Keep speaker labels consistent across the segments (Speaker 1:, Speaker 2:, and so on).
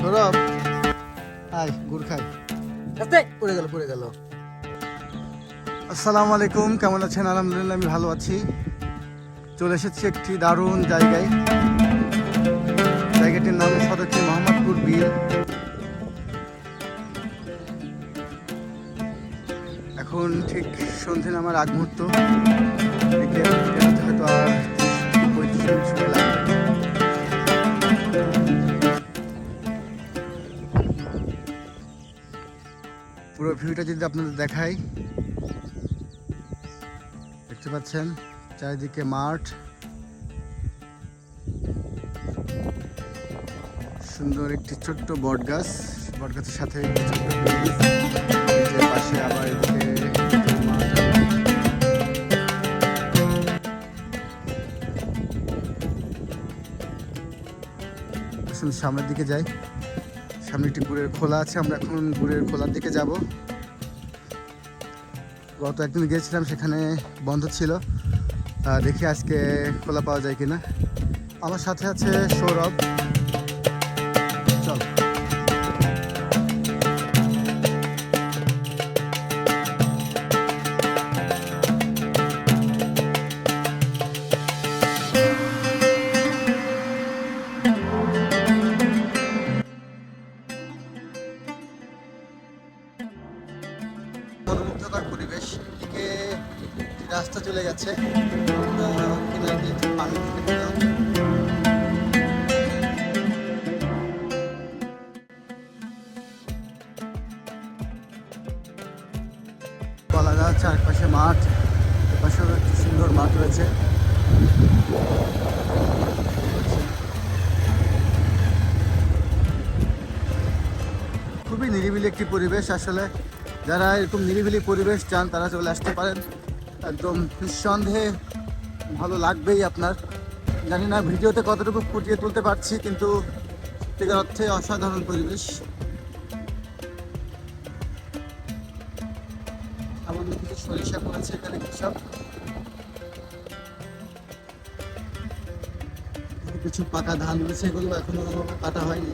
Speaker 1: Sourav high গুড় খাই। পড়ে গেল পড়ে গেল। আসসালামু আলাইকুম কেমন আছেন? আলহামদুলিল্লাহ আমি ভালো আছি। চলে এসেছি একটি দারুণ জায়গায়। জায়গাটির নাম সদরটি মোহাম্মদপুর বিল। এখন ঠিক সন্ধে নামার আগ মুহূর্ত। হয়তো আর পঁয়ত্রিশ মিনিট সময় লাগবে পুরো ভিউটা যদি আপনাদের দেখাই, দেখতে পাচ্ছেন চারিদিকে মাঠ। সুন্দর একটি ছোট্ট বট গাছ বট গাছের সাথে পাশে আবার সামনের দিকে যাই। সামনে একটি গুড়ের খোলা আছে, আমরা এখন গুড়ের খোলার দিকে যাব। গত একদিন গিয়েছিলাম, সেখানে বন্ধ ছিল। দেখি আজকে খোলা পাওয়া যায় কিনা। আমার সাথে আছে সৌরভ। দিলাম কলা গাছ চারপাশে মাঠ, এপাশেও একটি সুন্দর মাঠ রয়েছে। খুবই নিরিবিলি একটি পরিবেশ আসলে। যারা এরকম নিরিবিলি পরিবেশ চান, তারা চলে আসতে পারেন। একদম নিঃসন্দেহে ভালো লাগবেই আপনার। জানি না ভিডিওতে কতটুকু ফুটিয়ে তুলতে পারছি, কিন্তু সত্যিকার অর্থে অসাধারণ পরিবেশ। আমাদের কিছু সরিষা করেছে এখানে কৃষক কিছু পাকা ধান রয়েছে, এগুলো এখনও কাটা হয়নি।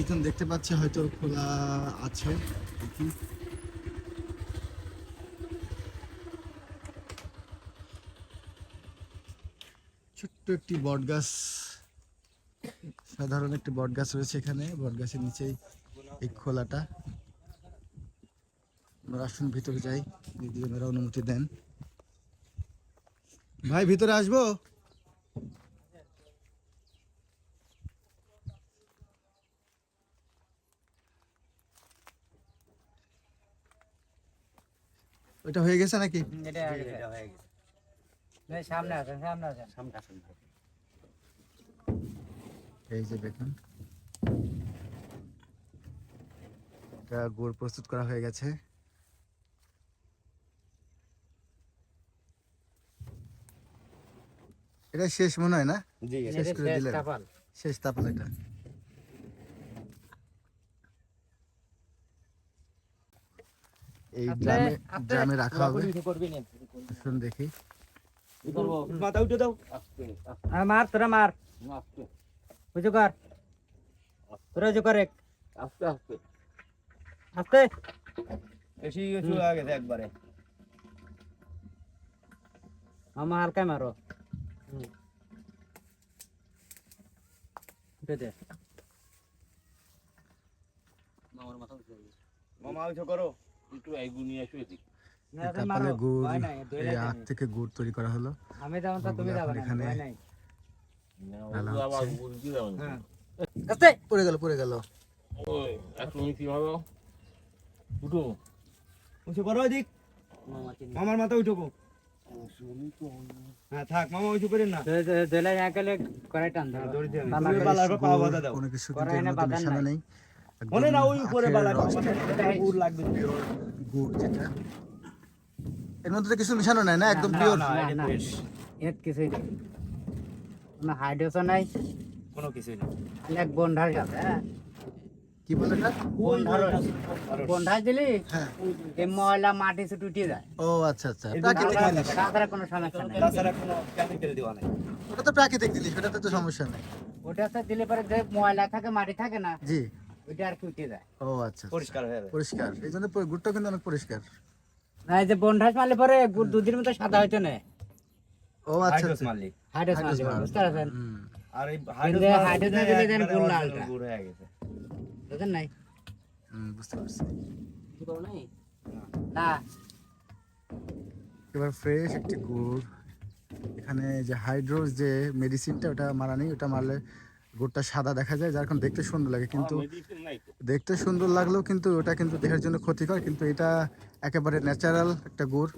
Speaker 1: মানুষজন দেখতে পাচ্ছে, হয়তো খোলা আছে। ছোট্ট একটি বট গাছ। সাধারণ একটি বট গাছ রয়েছে এখানে। বট গাছের নিচেই এই খোলাটা। আমরা আসুন, ভিতরে যাই। যদি ওনারা অনুমতি দেন। ভাই, ভিতরে আসব? ওইটা হয়ে গেছে নাকি?
Speaker 2: এটা হয়ে গেছে। এই সামনে আসেন সামনে আসেন। সামনে আসেন
Speaker 1: এই যে দেখুন। এটা গুড় প্রস্তুত করা হয়ে গেছে। এটা শেষ মনে হয় না? শেষ করে দিলেন। শেষ তাপন এটা। এই
Speaker 2: আপনি-
Speaker 1: ড্রামে ড্রামে রাখা হবে। শুন দেখি।
Speaker 3: মাথা উঠে দাও।
Speaker 2: আর মার তোরা মার। বুঝো কর তোরা যে করে
Speaker 3: আস্তে আস্তে।
Speaker 2: আস্তে।
Speaker 3: বেশি গেছে একবারে।
Speaker 2: মামা হালকা মারো। হুম। উঠে দে।
Speaker 3: মামা উঠে করো।
Speaker 4: একটু আইগু নিয়ে আসো এদিক
Speaker 2: না।
Speaker 1: তাপালে গুড় এই আখ থেকে গুড় তৈরি করা হলো
Speaker 2: আমি যাব তা তুমি যাবে না
Speaker 1: এখানে-
Speaker 2: হ্যাঁ
Speaker 1: পড়ে গেল পড়ে গেল
Speaker 4: ওই একটু ভালো উঠো
Speaker 3: উঠে মামার মাথা উঠো গো হ্যাঁ না
Speaker 1: কোনো কিছু
Speaker 2: না নাই।
Speaker 3: মনে না ওই উপরে বালা গুড় লাগবে।
Speaker 1: গুড় যেটা। এর মধ্যে কিছু মেশানো নাই না? একদম পিওর
Speaker 3: না,
Speaker 2: না, কিছুই নেই। কোনো নাই।
Speaker 3: কোনো কিছুই না
Speaker 2: অনেক বন্ধার গাছ হ্যাঁ?
Speaker 1: কি বলে এটা?
Speaker 2: বন্ধার বন্ধার দিলি
Speaker 1: হ্যাঁ।
Speaker 2: এই ময়লা মাটি সে যায়।
Speaker 1: ও আচ্ছা আচ্ছা। প্রাকৃতিক জিনিস।
Speaker 2: তাছাড়া কোনো সমস্যা নেই।
Speaker 3: তাছাড়া কোনো কেমিক্যাল দেওয়া নেই।
Speaker 1: ওটা তো প্রাকৃতিক জিনিস ওটাতে তো সমস্যা নেই।
Speaker 2: ওটা তো দিলে পরে যে ময়লা থাকে মাটি থাকে না
Speaker 1: জি।
Speaker 2: ওইটা আর কি উঠে যায়
Speaker 1: ও আচ্ছা আচ্ছা।
Speaker 3: পরিষ্কার হয়ে যাবে
Speaker 1: পরিষ্কার। এই জন্য গুড়টা কিন্তু অনেক পরিষ্কার।
Speaker 2: না এই যে বন্ধাস মারলে পরে গুড় দুধের মতো সাদা হইতো না।
Speaker 1: ও আচ্ছা
Speaker 3: হাইড্রোস
Speaker 1: আচ্ছা
Speaker 3: মারলি
Speaker 2: হাইড্রোস মারলে। বুঝতে পারছেন?
Speaker 3: আর এই হাইড্রোস
Speaker 2: হাইড্রোস
Speaker 3: একবারে
Speaker 2: দিলে যেন গুড় লালটা।
Speaker 3: গুড় হয়ে গেছে।
Speaker 2: বুঝলেন নাই?
Speaker 1: হুম, বুঝতে পারছি।
Speaker 2: না।
Speaker 1: এবার ফ্রেশ একটি গুড়। এখানে যে হাইড্রোস যে মেডিসিনটা ওটা মারা নেই ওটা মারলে গুড়টা সাদা দেখা যায় যার কারণে দেখতে সুন্দর লাগে কিন্তু দেখতে সুন্দর লাগলেও কিন্তু ওটা কিন্তু দেহের জন্য ক্ষতিকর কিন্তু এটা একেবারে ন্যাচারাল একটা গুড়।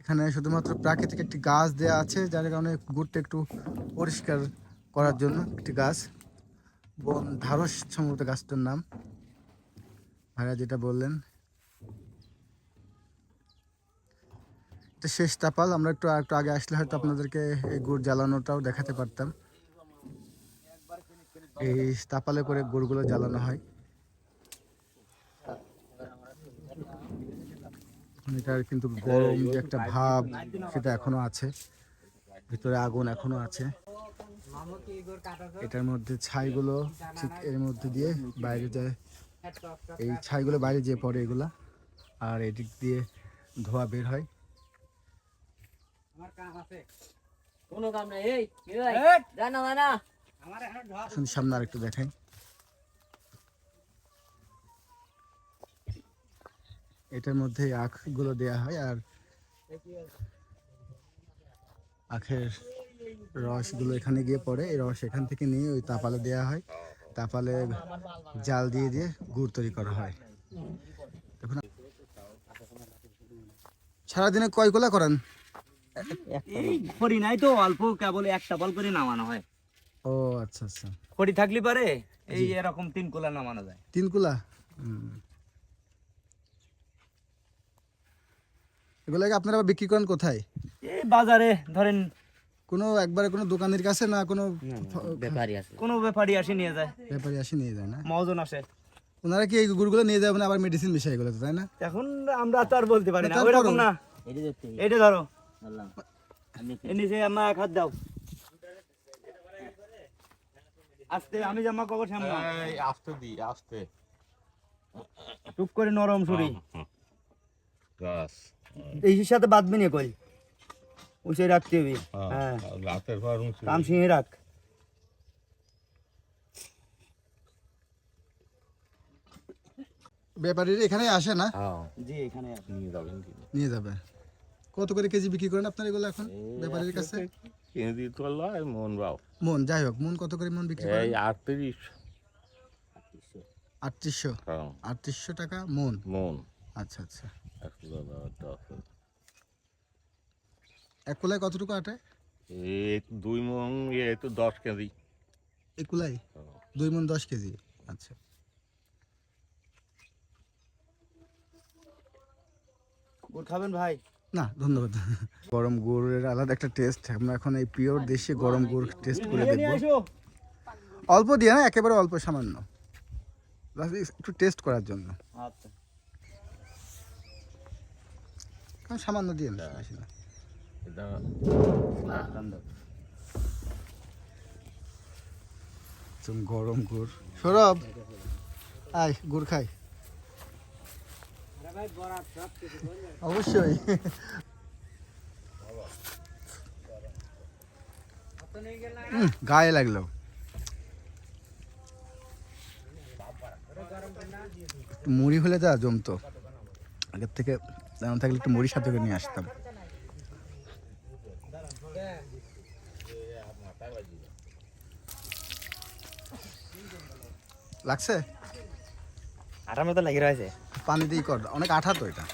Speaker 1: এখানে শুধুমাত্র প্রাকৃতিক একটি গাছ দেওয়া আছে যার কারণে গুড়টা একটু পরিষ্কার করার জন্য একটি গাছ। বন ধারস সম্ভবত গাছটার নাম। ভাইয়া যেটা বললেন। এটা শেষ তাপাল আমরা একটু একটু আগে আসলে হয়তো আপনাদেরকে এই গুড় জ্বালানোটাও দেখাতে পারতাম। এই তাপালে করে গুড়গুলো জ্বালানো হয়। এটার কিন্তু গরম যে একটা ভাব সেটা এখনও আছে। ভিতরে আগুন এখনও আছে। এটার মধ্যে ছাইগুলো ঠিক এর মধ্যে দিয়ে বাইরে যায়। এই ছাইগুলো বাইরে যেয়ে পড়ে এগুলা। আর এদিক দিয়ে ধোয়া বের হয়।
Speaker 2: আমার কাম আছে।
Speaker 5: কোনো কাম নাই। এই জানা জানা
Speaker 1: আসুন সামনে আর একটু দেখাই। এটার মধ্যে আখগুলো দেয়া হয় আর আখের রসগুলো এখানে গিয়ে পড়ে। এই রস এখান থেকে নিয়ে ওই তাপালে দেয়া হয়। তাপালে জাল দিয়ে দিয়ে গুড় তৈরি করা হয়। দেখুন। সারাদিনে কয় গোলা করেন?
Speaker 3: এই খড়ি নাই তো অল্প কেবল একটা বল করে নামানো হয়।
Speaker 1: ও আচ্ছা আচ্ছা।
Speaker 3: খড়ি থাকলে পারে এই এরকম তিন কোলা নামানো যায়।
Speaker 1: তিন কুলা। এগুলাকে আপনারা বিক্রি করেন কোথায়?
Speaker 3: এই বাজারে ধরেন
Speaker 1: কোনো একবারে কোনো দোকানের কাছে না কোনো
Speaker 5: ব্যাপারই আছে।
Speaker 3: কোনো ব্যাপারী আসি নিয়ে যায়।
Speaker 1: ব্যাপারী আসে নিয়ে যায় না?
Speaker 3: মহাজন আসে।
Speaker 1: ওনারা কি এই গুড়গুলো নিয়ে যাবেন আবার মেডিসিন মিশাই এগুলো তাই না?
Speaker 3: এখন আমরা তো আর বলতে পারি না
Speaker 1: তারপরও।
Speaker 3: ওই রকম না।
Speaker 5: এটা
Speaker 3: ধরো। নিচে আমার এক হাত দাও। আস্তে আমি জামা কবর সামনে
Speaker 4: আস্তে দি আস্তে।
Speaker 3: টুক করে নরম ছুরি
Speaker 4: গাছ
Speaker 3: এই সাথে বাঁধবি না কই? রাখতে হবে। হ্যাঁ
Speaker 4: রাতের পর উঁচু।
Speaker 3: কাম সিংহে রাখ।
Speaker 1: ব্যাপারীরা এখানে আসে না?
Speaker 4: হ্যাঁ।
Speaker 3: জি এখানে
Speaker 4: নিয়ে যাবেন
Speaker 1: নিয়ে যাবে। কত করে কেজি বিক্রি করেন আপনার এগুলো এখন ব্যাপারীর কাছে?
Speaker 4: কিনে দিতে পারল আর মন বাও।
Speaker 1: মন যাই হোক মন কত করে মন বিক্রি করেন?
Speaker 4: এই আটত্রিশ।
Speaker 1: আটত্রিশশো?
Speaker 4: হ্যাঁ।
Speaker 1: আটত্রিশশো টাকা মন?
Speaker 4: মন।
Speaker 1: আচ্ছা আচ্ছা। এক কুলায় কতটুকু আটে?
Speaker 4: দুই মন এই তো দশ কেজি।
Speaker 1: এক কুলাই দুই মন দশ কেজি। আচ্ছা।
Speaker 3: খাবেন ভাই?
Speaker 1: না ধন্যবাদ। গরম গুড়ের আলাদা একটা টেস্ট আমরা এখন এই পিওর দেশে গরম গুড় টেস্ট করে দেখব। অল্প দিয়ে না একেবারে অল্প সামান্য। একটু টেস্ট করার জন্য।
Speaker 3: আচ্ছা।
Speaker 1: কারণ সামান্য দিয়ে না গরম গুড়। সৌরভ আয় গুড় খাই। অবশ্যই। গায়ে লাগল। মুড়ি হলে যা জমতো। আগের থেকে তেমন থাকলে একটু মুড়ি সাথে নিয়ে আসতাম। লাগছে?
Speaker 3: আটার মতো লাগে রয়েছে।
Speaker 1: পানি দিয়ে কর, অনেক আঠা তো এটা।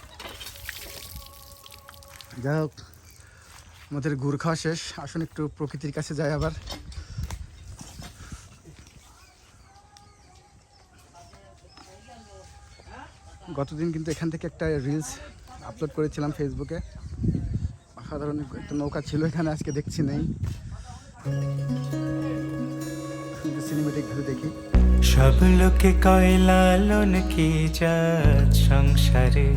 Speaker 1: যাই হোক, আমাদের গুড় খাওয়া শেষ। আসুন একটু প্রকৃতির কাছে যাই আবার। গতদিন কিন্তু এখান থেকে একটা রিলস আপলোড করেছিলাম ফেসবুকে অসাধারণ একটা নৌকা ছিল এখানে, আজকে দেখছি নেই। সিনেমেটিক ভিউ দেখি।
Speaker 6: সব লোকে কয় লালন কি জাত সংসারে?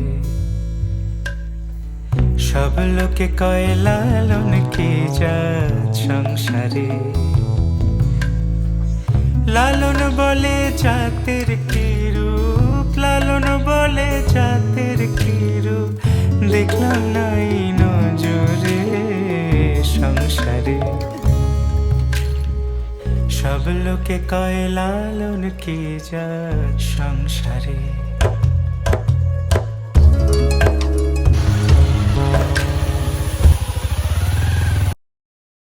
Speaker 6: সব লোকে কয় লালন কি জাত সংসারে? লালন বলে জাতের কি রূপ? লালন বলে জাতের কি রূপ? দেখলাম নাই লোকে কয়লা লোন কে যা সংসারে?